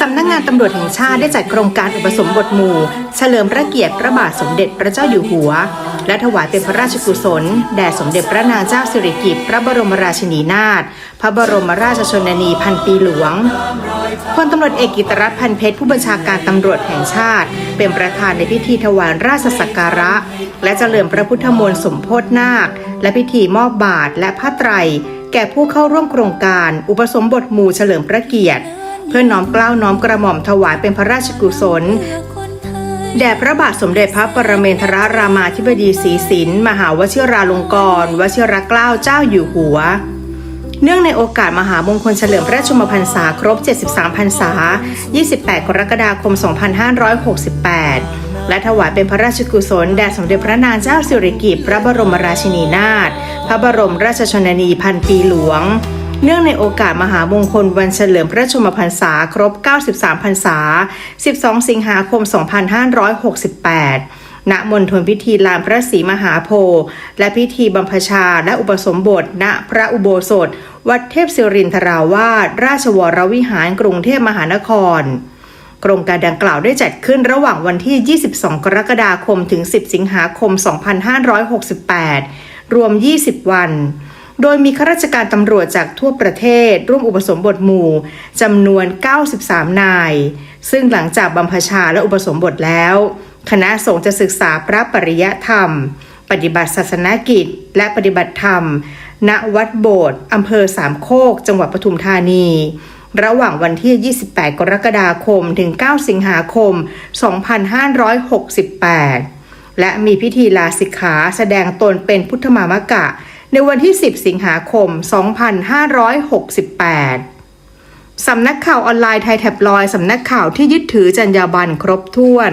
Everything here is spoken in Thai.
สำนักงงานตำรวจแห่งชาติได้จัดโครงการอุปสมบทหมู่ เฉลิมพระเกียรติพระบาทสมเด็จพระเจ้าอยู่หัว และถวายเป็นพระราชกุศล แด่สมเด็จพระนางเจ้าสิริกิติ์พระบรมราชินีนาถพระบรมราชชนนีพันปีหลวงพลตำรวจเอกกิตรัตน์พันเพชรผู้บัญชาการตำรวจแห่งชาติ เป็นประธานในพิธีถวายราชสักการะ และเจริญพระพุทธมนต์สมโพธินาค และพิธีมอบบาทและผ้าไตรแก่ผู้เข้าร่วมโครงการ อุปสมบทหมู่เฉลิมพระเกียรติ พื่อน้อมเกล้าวน้อมกระหม่อมถวายเป็นพระราชกุศลแด่พระบาทสมเด็จพระปรเมนทรรามาธิบดีศรีสินมหาวชิราลงกรณวชิรเกล้าเจ้าอยู่หัว เนื่องในโอกาสมหามงคลเฉลิมพระชนมพรรษาครบ 73 พรรษา 28 กรกฎาคม 2568 และถวายเป็นพระราชกุศลแด่สมเด็จพระนางเจ้าสิริกิติ์พระบรมราชินีนาถพระบรมราชชนนีพันปีหลวง เนื่องในโอกาสมหามงคลวันเฉลิมพระชนมพรรษาครบ 93 พรรษา 12 สิงหาคม 2568ณมณฑลพิธีลานพระศรีมหาโพธิ์และพิธีบรรพชาและอุปสมบท ณพระอุโบสถ วัดเทพศิรินทราวาสราชวรวิหารกรุงเทพมหานคร โครงการดังกล่าวได้จัดขึ้นระหว่างวันที่ 22 กรกฎาคมถึง 10 สิงหาคม 2568 รวม 20 วัน โดยมีข้าราชการตำรวจจากทั่วประเทศ ร่วมอุปสมบทหมู่จำนวน 93 นาย ซึ่งหลังจากบรรพชาและอุปสมบทแล้ว คณะสงฆ์จะศึกษาพระปริยธรรม ปฏิบัติศาสนกิจ และปฏิบัติธรรม ณวัดโบสถ์อำเภอสามโคก จังหวัดปทุมธานี ระหว่างวันที่ 28 กรกฎาคม ถึง 9 สิงหาคม 2568 และมีพิธีลาสิกขาแสดงตนเป็นพุทธมามกะ ในวันที่ 10 สิงหาคม 2568 สำนักข่าวออนไลน์ไทยแท็บลอย สำนักข่าวที่ยึดถือจรรยาบรรณครบถ้วน